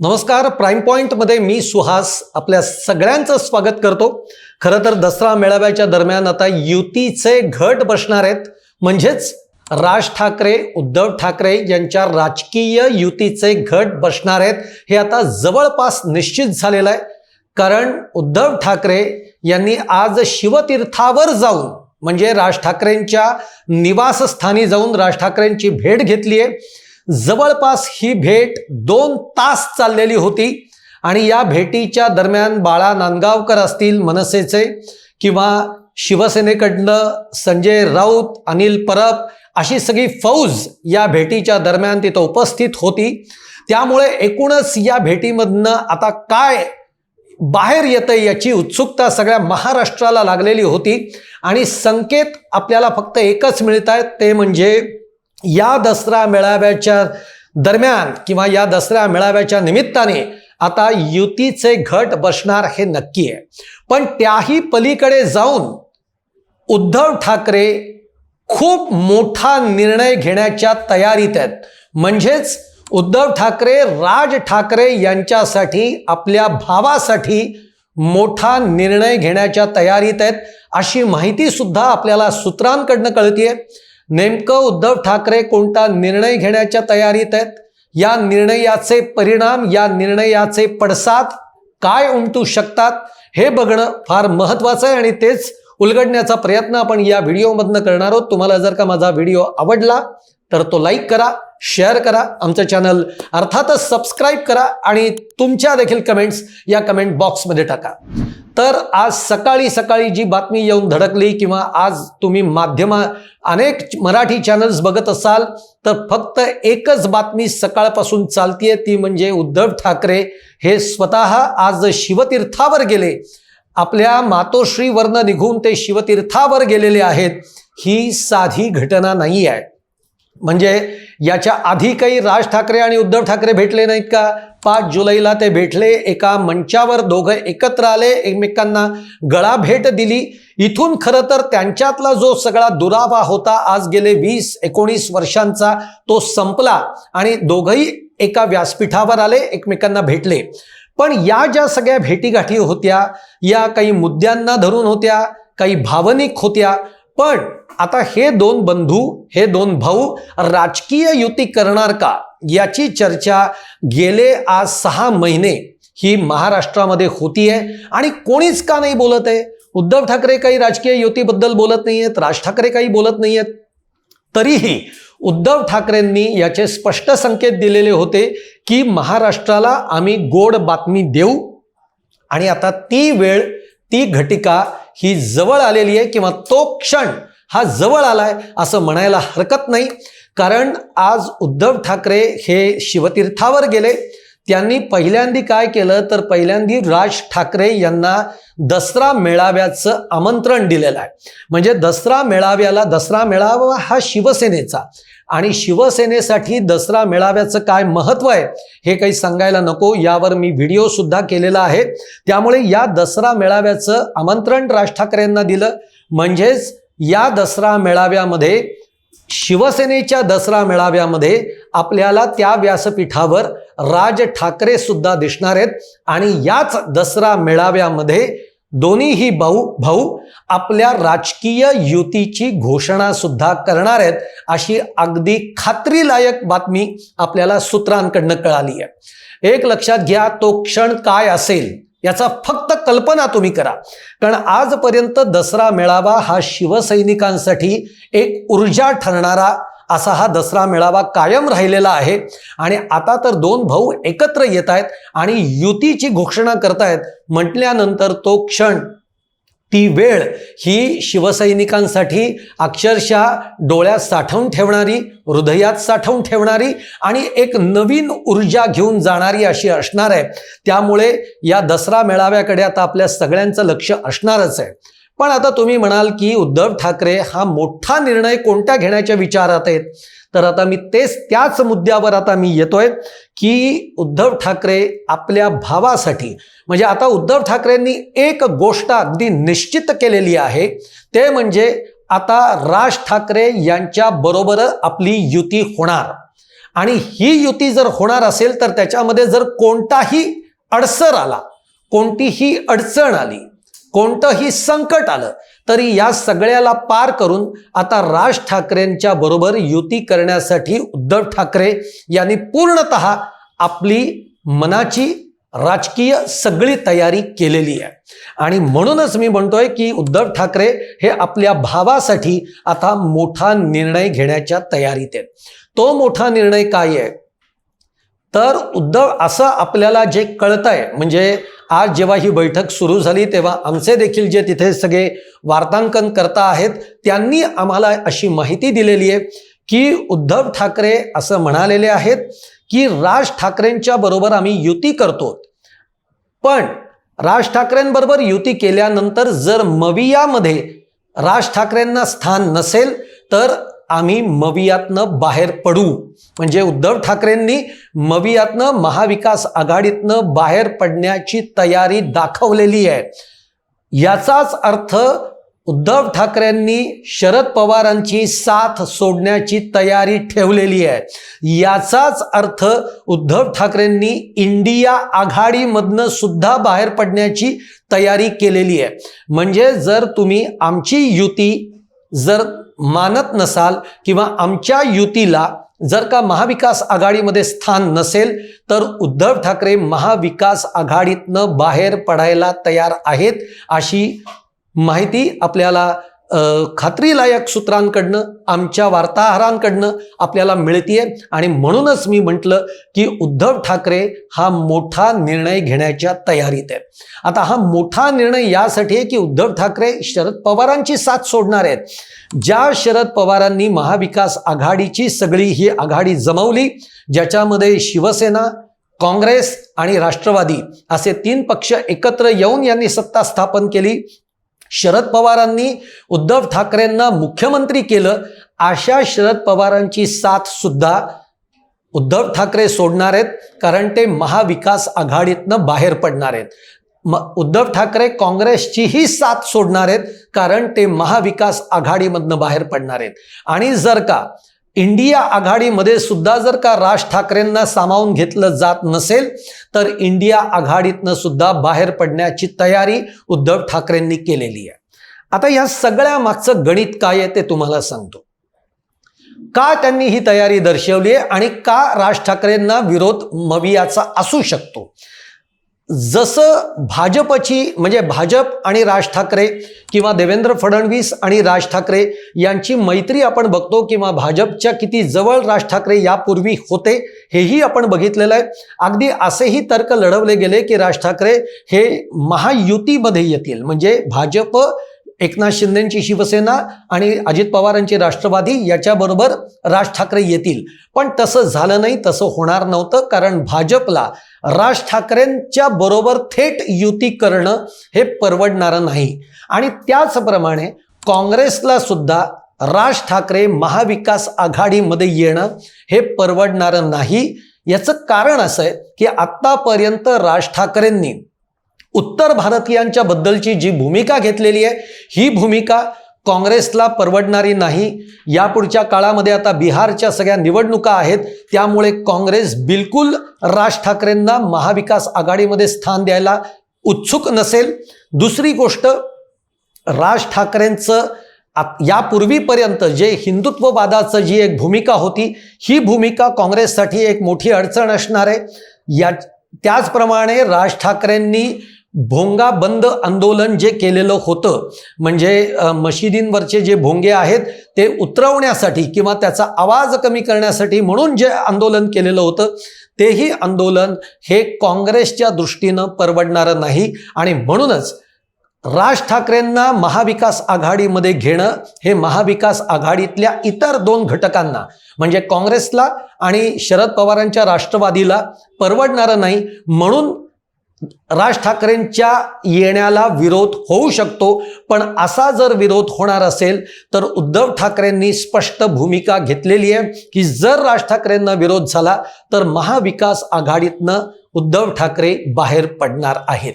नमस्कार प्राईम पॉईंटमध्ये मी सुहास आपल्या सगळ्यांचं स्वागत करतो. खरं तर दसरा मेळाव्याच्या दरम्यान आता युतीचे घट बसणार आहेत. म्हणजेच राज ठाकरे उद्धव ठाकरे यांच्या राजकीय युतीचे घट बसणार आहेत. हे आता जवळपास निश्चित झालेलं आहे. कारण उद्धव ठाकरे यांनी आज शिवतीर्थावर जाऊन म्हणजे राज ठाकरेंच्या निवासस्थानी जाऊन राज ठाकरेंची भेट घेतली आहे. जवळपास ही भेट दोन तास चाललेली होती आणि या भेटीच्या दरम्यान बाळा नांदगावकर असतील मनसेचे किंवा शिवसेनेकडनं संजय राऊत अनिल परब अशी सगळी फौज या भेटीच्या दरम्यान तिथं उपस्थित होती. त्यामुळे एकूणच या भेटीमधनं आता काय बाहेर येतं याची उत्सुकता सगळ्या महाराष्ट्राला लागलेली होती आणि संकेत आपल्याला फक्त एकच मिळत आहेत ते म्हणजे या दसरा मेळाव्याच्या दरम्यान किंवा या दसरा मेळाव्याच्या निमित्ताने आता युतीचे घट बसणार हे नक्की आहे. पण त्याही पलीकडे जाऊन उद्धव ठाकरे खूप मोठा निर्णय घेण्याच्या तयारीत आहेत. म्हणजेच उद्धव ठाकरे राज ठाकरे यांच्यासाठी आपल्या भावासाठी मोठा निर्णय घेण्याच्या तयारीत आहेत अशी माहिती सुद्धा आपल्याला सूत्रांकडनं कळतीये. नेमकं उद्धव ठाकरे कोणता निर्णय घेण्याच्या तयारीत आहेत? या निर्णयाचे परिणाम या निर्णयाचे पडसाद काय उमटू शकतात? हे बघणं फार महत्त्वाचं आहे आणि तेच उलगडण्याचा प्रयत्न आपण या व्हिडिओमधनं करणार आहोत. तुम्हाला जर का माझा व्हिडिओ आवडला तर तो लाईक करा शेअर करा आमचं चॅनल अर्थातच सबस्क्राईब करा आणि तुमच्या देखील कमेंट्स या कमेंट बॉक्समध्ये टाका. तर आज सकाळी सकाळी जी बातमी येऊन धडकली किंवा आज तुम्ही माध्यमा अनेक मराठी चॅनल्स बघत असाल तर फक्त एकच बातमी सकाळपासून चालतीये ती म्हणजे उद्धव ठाकरे हे स्वतः आज शिवतीर्थावर गेले. आपल्या मातोश्रीवरनं निघून ते शिवतीर्थावर गेलेले आहेत. ही साधी घटना नाही आहे म्हणजे याच्या आधी काही राज ठाकरे आणि उद्धव ठाकरे भेटले नाहीत का? पाच जुलैला ते भेटले एका मंचावर दोघं एकत्र आले एकमेकांना गळा भेट दिली. इथून खरं तर त्यांच्यातला जो सगळा दुरावा होता आज गेले वीस एकोणीस वर्षांचा तो संपला आणि दोघंही एका व्यासपीठावर आले एकमेकांना भेटले. पण या ज्या सगळ्या भेटीगाठी होत्या या काही मुद्द्यांना धरून होत्या काही भावनिक होत्या पण आता हे दोन बंधू हे दोन भाऊ राजकीय युती करणार का याची चर्चा गेले आज सहा महिने ही महाराष्ट्रामध्ये होतीये. आणि कोणीच का नाही बोलत आहे? उद्धव ठाकरे काही राजकीय युतीबद्दल बोलत नाही आहेत राज ठाकरे काही बोलत नाही आहेत तरीही उद्धव ठाकरेंनी याचे स्पष्ट संकेत दिलेले होते की महाराष्ट्राला आम्ही गोड बातमी देऊ. आणि आता ती वेळ ती घटिका ही जवळ आलेली आहे किंवा तो क्षण हा जवळ आलाय असं म्हणायला हरकत नाही. कारण आज उद्धव ठाकरे हे शिवतीर्थावर गेले. त्यांनी पहिल्यांदी काय केलं? तर पहिल्यांदी राज ठाकरे यांना दसरा मेळाव्याचं आमंत्रण दिलेलं आहे. म्हणजे दसरा मेळाव्याला दसरा मेळावा हा शिवसेनेचा. आणि शिवसेनेसाठी दसरा मेळाव्याचं काय महत्त्व आहे हे काही सांगायला नको. यावर मी व्हिडिओ सुद्धा केलेला आहे. त्यामुळे या दसरा मेळाव्याचं आमंत्रण राज ठाकरेंना दिलं. म्हणजेच या दसरा मेळाव्यामध्ये शिवसेनेच्या दसरा मेळाव्यामध्ये आपल्याला त्या व्यासपीठावर राज ठाकरे सुद्धा दिसणार आहेत. आणि याच दसरा मेळाव्यामध्ये दोन्हीही भाऊ भाऊ आपल्या राजकीय युतीची घोषणा सुद्धा करणार आहेत अशी अगदी खात्रीलायक बातमी आपल्याला सूत्रांकडनं कळाली आहे. एक लक्षात घ्या तो क्षण काय असेल याचा फक्त कल्पना तुम्ही करा. कारण आजपर्यंत दसरा मेळावा हा शिवसैनिकांसाठी एक ऊर्जा ठरणारा असा हा दसरा मेळावा कायम राहिलेला आहे. आणि आता तर दोन भाऊ एकत्र येत आहेत आणि युतीची घोषणा करतायत. म्हटल्यानंतर तो क्षण ती वेळ ही शिवसैनिकांसाठी अक्षरशः डोळ्यात साठवून ठेवणारी हृदयात साठवून ठेवणारी आणि एक नवीन ऊर्जा घेऊन जाणारी अशी असणार आहे. त्यामुळे या दसरा मेळाव्याकडे आता आपल्या सगळ्यांचं लक्ष असणारच आहे. पण आता तुम्ही म्हणाल की उद्धव ठाकरे हा मोठा निर्णय कोणत्या घेण्याच्या विचारात आहेत? तर आता मी तेच त्याच मुद्द्यावर आता मी येतोय की उद्धव ठाकरे आपल्या भावासाठी म्हणजे आता उद्धव ठाकरेंनी एक गोष्ट अगदी निश्चित केलेली आहे ते म्हणजे आता राज ठाकरे यांच्या बरोबर आपली युती होणार. आणि ही युती जर होणार असेल तर त्याच्यामध्ये जर कोणताही अडसर आला कोणतीही अडचण आली कोणतंही संकट आलं तरी या सगळ्याला पार करून आता राज ठाकरेंच्या बरोबर युती करण्यासाठी उद्धव ठाकरे यांनी पूर्णत आपली मनाची राजकीय सगळी तयारी केलेली आहे. आणि म्हणूनच मी म्हणतोय की उद्धव ठाकरे हे आपल्या भावासाठी आता मोठा निर्णय घेण्याच्या तयारीत आहेत. तो मोठा निर्णय काय आहे? तर उद्धव असं आपल्याला जे कळतंय म्हणजे आज जेव्हा ही बैठक सुरू झाली तेव्हा आमचे देखील जे तिथे सगळे वार्तांकन करता आहेत त्यांनी आम्हाला अशी माहिती दिलेली आहे की उद्धव ठाकरे असं म्हणालेले आहेत की राज ठाकरेंच्या बरोबर आम्ही युती करतो. पण राज ठाकरेंबरोबर युती केल्यानंतर जर मवियामध्ये राज ठाकरेंना स्थान नसेल तर आम्ही मवियातनं बाहेर पडू. म्हणजे उद्धव ठाकरेंनी मवियातनं महाविकास आघाडीतनं बाहेर पडण्याची तयारी दाखवलेली आहे. याचाच अर्थ उद्धव ठाकरेंनी शरद पवारांची साथ सोडण्याची तयारी ठेवलेली आहे. याचाच अर्थ उद्धव ठाकरेंनी इंडिया आघाडीमधनं सुद्धा बाहेर पडण्याची तयारी केलेली आहे. म्हणजे जर तुम्ही आमची युती जर मानत नसाल किंवा आमच्या युतीला जर का महाविकास आघाडीमध्ये स्थान नसेल तर उद्धव ठाकरे महाविकास आघाडीतनं बाहेर पडायला तयार आहेत अशी माहिती आपल्याला खात्रीलायक सूत्रांकडनं आमच्या वार्ताहरांकडनं आपल्याला मिळतीये. आणि म्हणूनच मी म्हटलं की उद्धव ठाकरे हा मोठा निर्णय घेण्याच्या तयारीत आहे. आता हा मोठा निर्णय यासाठी आहे की उद्धव ठाकरे शरद पवारांची साथ सोडणार आहेत. ज्या शरद पवारांनी महाविकास आघाडीची सगळी ही आघाडी जमवली ज्याच्यामध्ये शिवसेना काँग्रेस आणि राष्ट्रवादी असे तीन पक्ष एकत्र येऊन यांनी सत्ता स्थापन केली शरद पवारांनी उद्धव ठाकरेंना मुख्यमंत्री केलं अशा शरद पवारांची साथ सुद्धा उद्धव ठाकरे सोडणार आहेत कारण ते महाविकास आघाडीतनं बाहेर पडणार आहेत. म उद्धव ठाकरे काँग्रेसचीही साथ सोडणार आहेत कारण ते महाविकास आघाडीमधनं बाहेर पडणार आहेत. आणि जर का इंडिया आघाडीमध्ये सुद्धा जर का राज ठाकरेंना सामावून घेतलं जात नसेल तर इंडिया आघाडीतनं सुद्धा बाहेर पडण्याची तयारी उद्धव ठाकरेंनी केलेली आहे. आता या सगळ्या मागचं गणित काय आहे ते तुम्हाला सांगतो. का त्यांनी ही तयारी दर्शवली आहे आणि का राज ठाकरेंना विरोध मवियाचा असू शकतो? जसं भाजपची म्हणजे भाजप आणि राज ठाकरे किंवा देवेंद्र फडणवीस आणि राज ठाकरे यांची मैत्री आपण बघतो किंवा भाजपच्या किती जवळ राज ठाकरे यापूर्वी होते हेही आपण बघितलेलं आहे. अगदी असेही तर्क लढवले गेले की राज ठाकरे हे महायुतीमध्ये येतील. म्हणजे भाजप एकनाथ शिंदेची शिवसेना आणि अजित पवारांची राष्ट्रवादी याच्याबरोबर राज ठाकरे येतील. पण तसं झालं नाही तसं होणार नव्हतं कारण भाजपला राज ठाकरेंच्या बरोबर थेट युती करणं हे परवडणारं नाही. आणि त्याचप्रमाणे काँग्रेसला सुद्धा राज ठाकरे महाविकास आघाडीमध्ये येणं हे परवडणारं नाही. याचं कारण असं आहे की आत्तापर्यंत राज ठाकरेंनी उत्तर भारतीयांच्या बद्दलची जी भूमिका घेतलेली आहे ही भूमिका काँग्रेसला परवडणारी नाही. यापुढच्या काळामध्ये आता बिहारच्या सगळ्या निवडणुका आहेत. त्यामुळे काँग्रेस बिलकुल राज ठाकरेंना महाविकास आघाडीमध्ये स्थान द्यायला उत्सुक नसेल. दुसरी गोष्ट राज ठाकरेंचं यापूर्वीपर्यंत जे हिंदुत्ववादाचं जी एक भूमिका होती ही भूमिका काँग्रेससाठी एक मोठी अडचण असणार आहे. या त्याचप्रमाणे राज ठाकरेंनी भोंगा बंद आंदोलन जे केलेलं होतं म्हणजे मशिदींवरचे जे भोंगे आहेत ते उतरवण्यासाठी किंवा त्याचा आवाज कमी करण्यासाठी म्हणून जे आंदोलन केलेलं होतं तेही आंदोलन हे काँग्रेसच्या दृष्टीनं परवडणारं नाही. आणि म्हणूनच राज ठाकरेंना महाविकास आघाडीमध्ये घेणं हे महाविकास आघाडीतल्या इतर दोन घटकांना म्हणजे काँग्रेसला आणि शरद पवारांच्या राष्ट्रवादीला परवडणारं नाही. म्हणून राज ठाकरेंच्या येण्याला विरोध होऊ शकतो पण असा जर विरोध होणार असेल तर उद्धव ठाकरेंनी स्पष्ट भूमिका घेतलेली आहे की जर राज ठाकरेंना विरोध झाला तर महाविकास आघाडीतनं उद्धव ठाकरे बाहेर पडणार आहेत.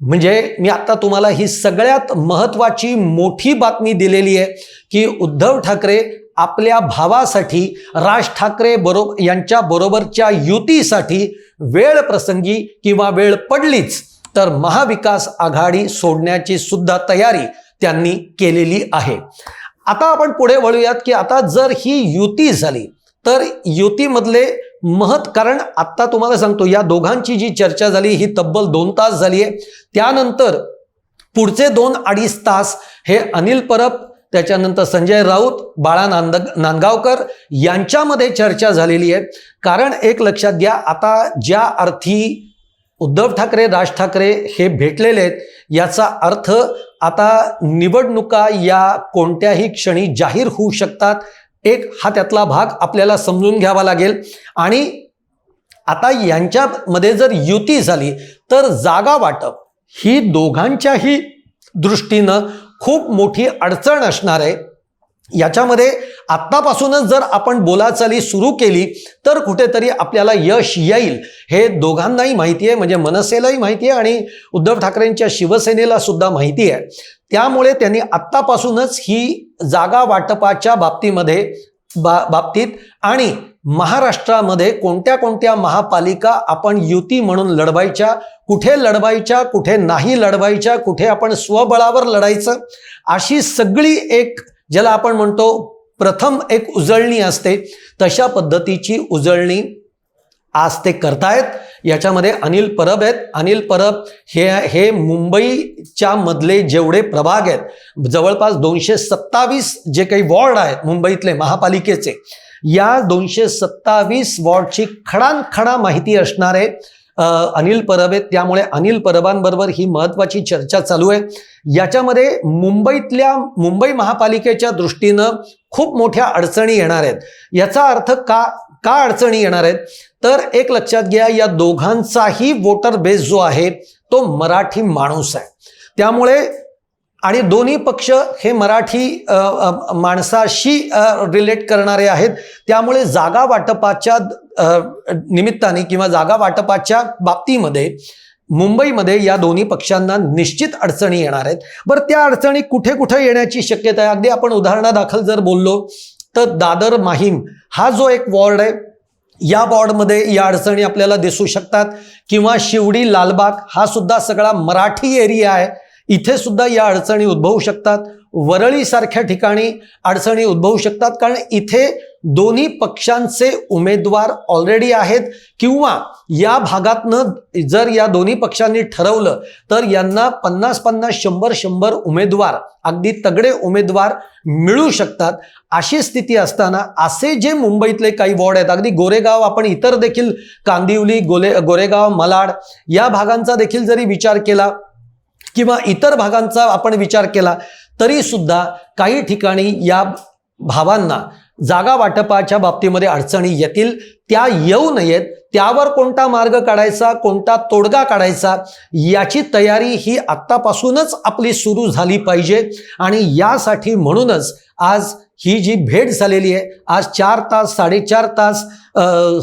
म्हणजे मी आता तुम्हाला ही सगळ्यात महत्त्वाची मोठी बातमी दिलेली आहे की उद्धव ठाकरे आपल्या भावासाठी राज ठाकरे बरो यांच्या बरोबरच्या युतीसाठी वेळ प्रसंगी किंवा वेळ पडलीच तर महाविकास आघाडी सोडण्याची सुद्धा तयारी त्यांनी केलेली आहे. आता आपण पुढे वळूयात की आता जर ही युती झाली तर युतीमधले महत् कारण आत्ता तुम्हाला सांगतो या दोघांची जी चर्चा झाली ही तब्बल दोन तास झाली आहे त्यानंतर पुढचे दोन अडीच तास हे अनिल परब त्याच्यानंतर संजय राऊत बाळा नांद नांदगावकर यांच्यामध्ये चर्चा झालेली आहे. कारण एक लक्षात घ्या आता ज्या अर्थी उद्धव ठाकरे राज ठाकरे हे भेटलेले आहेत याचा अर्थ आता निवडणुका या कोणत्याही क्षणी जाहीर होऊ शकतात. एक हा त्यातला भाग आपल्याला समजून घ्यावा लागेल. आणि आता यांच्यामध्ये जर युती झाली तर जागा वाटप ही दोघांच्याही दृष्टीनं खूप मोठी अडचण असणार आहे. याच्यामध्ये आत्तापासूनच जर आपण बोलाचाली सुरू केली तर कुठेतरी आपल्याला यश येईल. हे दोघांनाही माहिती आहे म्हणजे मनसेलाही माहिती आहे आणि उद्धव ठाकरेंच्या शिवसेनेला सुद्धा माहिती आहे. त्यामुळे त्यांनी आत्तापासूनच ही जागा वाटपाच्या बाबतीमध्ये बा बाबतीत आणि महाराष्ट्रामध्ये कोणत्या कोणत्या महापालिका आपण युती म्हणून लढवायच्या कुठे लढवायच्या कुठे नाही लढवायच्या कुठे आपण स्वबळावर लढायचं अशी सगळी एक ज्याला आपण म्हणतो प्रथम एक उजळणी असते तशा पद्धतीची उजळणी आज ते करतायत. याच्यामध्ये अनिल परब आहेत. अनिल परब हे हे मुंबईच्या मधले जेवढे प्रभाग आहेत जवळपास दोनशे सत्तावीस जे काही वॉर्ड आहेत मुंबईतले महापालिकेचे या दोनशे सत्तावीस वॉर्डची खडानखडा माहिती असणारे अनिल परब आहेत. त्यामुळे अनिल परबांबरोबर ही महत्वाची चर्चा चालू आहे. याच्यामध्ये मुंबईतल्या मुंबई महापालिकेच्या दृष्टीनं खूप मोठ्या अडचणी येणार आहेत. याचा अर्थ का का अडचणी येणार आहेत? तर एक लक्षात घ्या या दोघांचाही वोटर बेस जो आहे तो मराठी माणूस आहे. त्यामुळे आणि दोन्ही पक्ष हे मराठी माणसाशी रिलेट करणारे आहेत. त्यामुळे जागा वाटपाच्या निमित्ताने किंवा जागा वाटपाच्या बाबतीमध्ये मुंबईमध्ये या दोन्ही पक्षांना निश्चित अडचणी येणार आहेत. बरं त्या अडचणी कुठे कुठे येण्याची शक्यता आहे? अगदी आपण उदाहरणादाखल जर बोललो तर दादर माहीम हा जो एक वॉर्ड आहे या बॉर्डमध्ये या अडचणी आपल्याला दिसू शकतात. किंवा शिवडी लालबाग हा सुद्धा सगळा मराठी एरिया आहे. इथे सुद्धा या अडचणी उद्भवू शकतात. वरळीसारख्या ठिकाणी अडचणी उद्भवू शकतात. कारण इथे दोन्ही पक्षांचे उमेदवार ऑलरेडी आहेत किंवा या भागातनं जर या दोन्ही पक्षांनी ठरवलं तर यांना पन्नास पन्नास शंभर शंभर उमेदवार अगदी तगडे उमेदवार मिळू शकतात. अशी स्थिती असताना असे जे मुंबईतले काही वॉर्ड आहेत अगदी गोरेगाव आपण इतर देखील कांदिवली गोले गोरेगाव मलाड या भागांचा देखील जरी विचार केला किंवा इतर भागांचा आपण विचार केला तरी सुद्धा काही ठिकाणी या भावांना जागा वाटपाच्या बाबतीमध्ये अडचणी येतील त्या येऊ नयेत त्यावर कोणता मार्ग काढायचा कोणता तोडगा काढायचा याची तयारी ही आत्तापासूनच आपली सुरू झाली पाहिजे. आणि यासाठी म्हणूनच आज ही जी भेट झालेली आहे आज चार तास साडेचार तास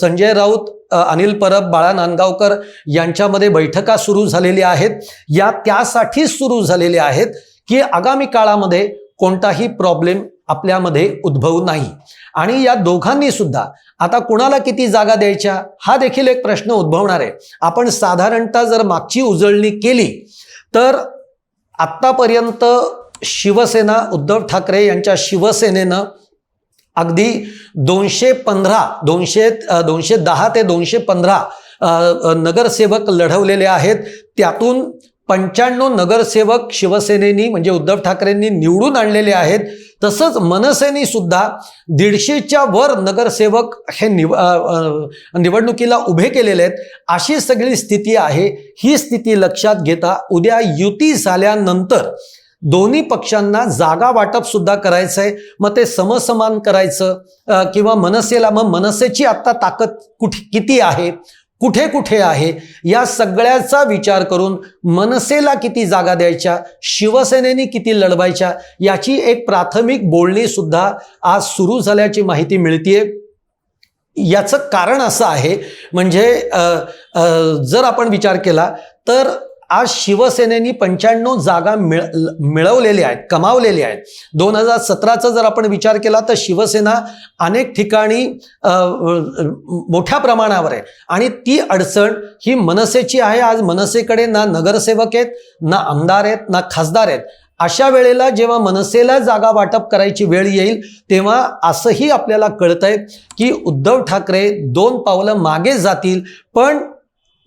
संजय राऊत अनिल परब बाळा नांदगावकर यांच्यामध्ये बैठका सुरू झालेल्या आहेत. या त्यासाठीच सुरू झालेल्या आहेत की आगामी काळामध्ये कोणताही प्रॉब्लेम आपल्यामध्ये उद्भवू नाही. आणि या दोघांनी सुद्धा आता कुणाला किती जागा द्यायच्या? हा देखील एक प्रश्न उद्भवणार आहे. आपण साधारणतः जर मागची उजळणी केली तर आत्तापर्यंत शिवसेना उद्धव ठाकरे यांच्या शिवसेनेनं अगदी दोनशे पंधरा दोनशे दोनशे दहा ते दोनशे पंधरा नगरसेवक लढवलेले आहेत. त्यातून पंच्याण्णव नगरसेवक शिवसेनेनी म्हणजे उद्धव ठाकरेंनी निवडून आणलेले आहेत. तसंच मनसेनी सुद्धा दीडशेच्या वर नगरसेवक हे निव निवडणुकीला उभे केलेले आहेत. अशी सगळी स्थिती आहे. ही स्थिती लक्षात घेता उद्या युती झाल्यानंतर दोन्ही पक्षांना जागा वाटप सुद्धा करायचं आहे मग ते समसमान करायचं किंवा मनसेला मग मनसेची आत्ता ताकद कुठे किती आहे? कुठे कुठे आहे या सगळ्याचा विचार करून मनसेला किती जागा द्यायच्या शिवसेनेने किती लढवायच्या याची एक प्राथमिक बोलणी सुद्धा आज सुरू झाल्याची माहिती मिळतीये. याचं कारण असं आहे म्हणजे जर आपण विचार केला तर आज शिवसेनेनी पंच्याण्णव जागा मिळ मिळवलेल्या आहेत कमावलेल्या आहेत. दोन हजार सतराचा जर आपण विचार केला तर शिवसेना अनेक ठिकाणी मोठ्या प्रमाणावर आहे. आणि ती अडचण ही मनसेची आहे. आज मनसेकडे ना नगरसेवक आहेत ना आमदार आहेत ना खासदार आहेत. अशा वेळेला जेव्हा मनसेला जागा वाटप करायची वेळ येईल तेव्हा असंही आपल्याला कळतंय की उद्धव ठाकरे दोन पावलं मागे जातील पण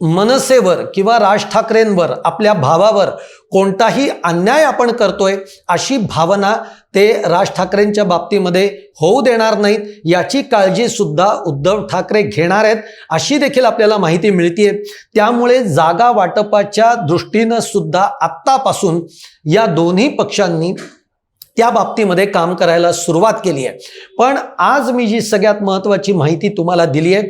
मनसेवर किंवा राज ठाकरेंवर आपल्या भावावर कोणताही अन्याय आपण करतोय अशी भावना ते राज ठाकरेंच्या बाबतीमध्ये होऊ देणार नाहीत याची काळजी सुद्धा उद्धव ठाकरे घेणार आहेत अशी देखील आपल्याला माहिती मिळतीये. त्यामुळे जागा वाटपाच्या दृष्टीनं सुद्धा आत्तापासून या दोन्ही पक्षांनी त्या बाबतीमध्ये काम करायला सुरुवात केली आहे पण आज मी जी सगळ्यात महत्त्वाची माहिती तुम्हाला दिली आहे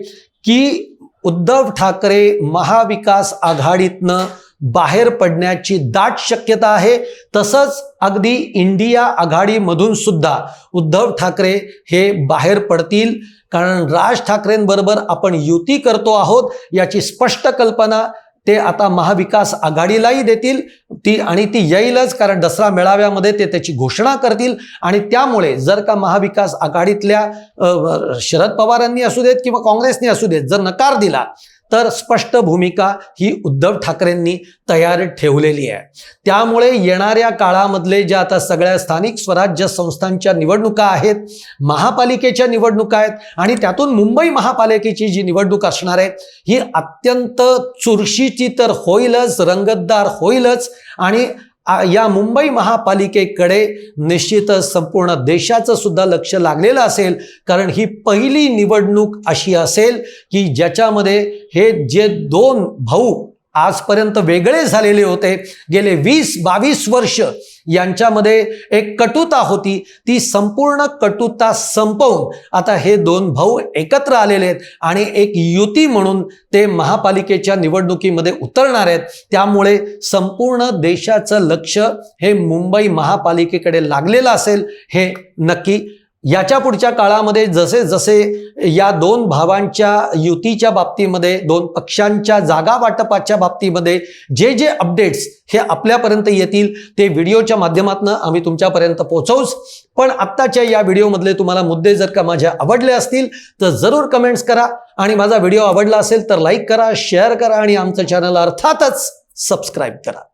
की उद्धव ठाकरे महाविकास आघाडीतनं बाहेर पडण्याची दाट शक्यता आहे. तसंच अगदी इंडिया आघाडीमधून सुद्धा उद्धव ठाकरे हे बाहेर पडतील. कारण राज ठाकरेंबरोबर आपण युती करतो आहोत याची स्पष्ट कल्पना ते आता महाविकास आघाडीलाही देतील ती आणि ती येईलच कारण दसरा मेळाव्यामध्ये ते त्याची घोषणा करतील. आणि त्यामुळे जर का महाविकास आघाडीतल्या शरद पवारांनी असू देत किंवा काँग्रेसने असू देत जर नकार दिला तर स्पष्ट भूमिका ही उद्धव ठाकरेंनी तयार ठेवलेली आहे. त्यामुळे येणाऱ्या काळामधले ज्या आता सगळ्या स्थानिक स्वराज्य संस्थांच्या निवडणुका आहेत महापालिकेच्या निवडणुका आहेत आणि त्यातून मुंबई महापालिकेची जी निवडणूक असणार आहे ही अत्यंत चुरशीची तर होईलच रंगतदार होईलच आणि या मुंबई महापालिकेकडे निश्चितच संपूर्ण देशाचं सुद्धा लक्ष लागलेलं असेल कारण ही पहिली निवडणूक अशी असेल की ज्याच्यामध्ये हे जे दोन भाऊ आजपर्यंत वेगळे झालेले होते. गेले वीस बावीस वर्ष यांच्यामध्ये एक कटुता होती. ती संपूर्ण कटुता संपवून आता हे दोन भाऊ एकत्र आलेले आहेत आणि एक युती म्हणून ते महापालिकेच्या निवडणुकीमध्ये उतरणार आहेत. त्यामुळे संपूर्ण देशाचं लक्ष हे मुंबई महापालिकेकडे लागलेलं असेल हे नक्की याच्या पुढच्या काळामध्ये जसे जसे या दोन भावांच्या युतीच्या बाबतीमध्ये दोन पक्षांच्या जागा वाटपाच्या बाबतीमध्ये जे जे अपडेट्स हे आपल्यापर्यंत येतील ते व्हिडिओच्या माध्यमातून आम्ही तुमच्यापर्यंत पोहोचवूच. पण आत्ताच्या या व्हिडिओमधले तुम्हाला मुद्दे जर का माझ्या आवडले असतील तर जरूर कमेंट्स करा. आणि माझा व्हिडिओ आवडला असेल तर लाईक करा शेअर करा आणि आमचं चॅनल अर्थातच सबस्क्राईब करा.